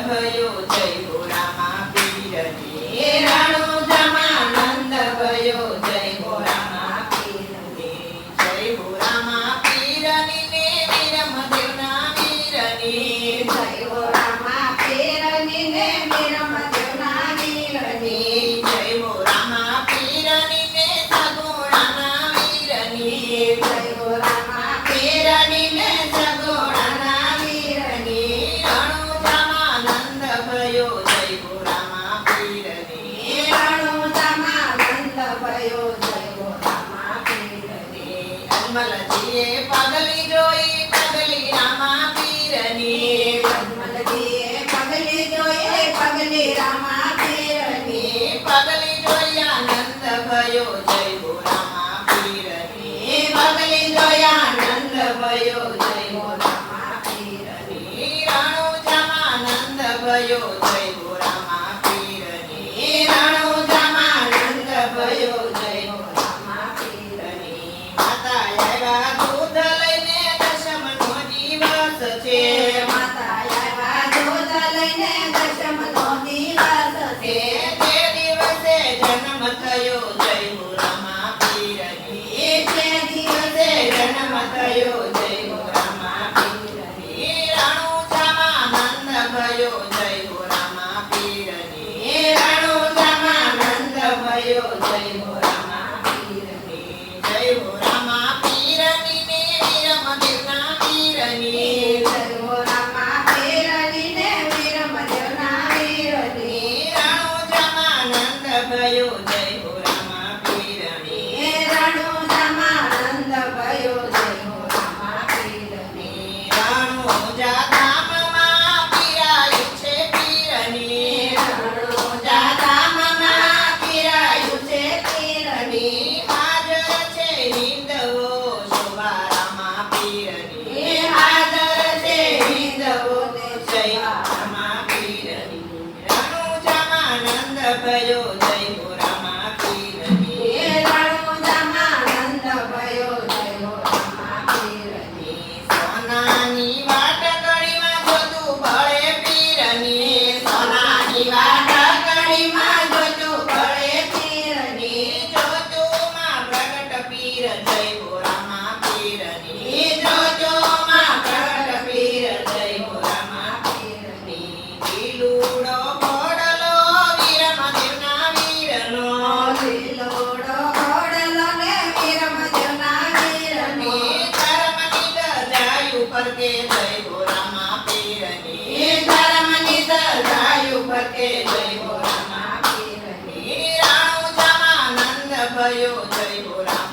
ભયો જય રામા પીરની અજમલજીએ પગલી જોઈ પગલી રામા પીરની અજમલજીએ પગલી જોઈ પગલી રામા પીરની પગલી જોઈ આનંદ ભયો જય હો રામા પીરની પગલી જોઈ આનંદ ભયો જય હો રામા પીરની રણુજામાનંદ ભયો જય હો માતા દૂધ લઈને માતા આવ્યા દૂધ લઈને દશમનો દિવસ છે તે દિવસે જન્મ થયો જય હો રામા પીરની તે દિવસે જય હો જય Bayo Jai Bora.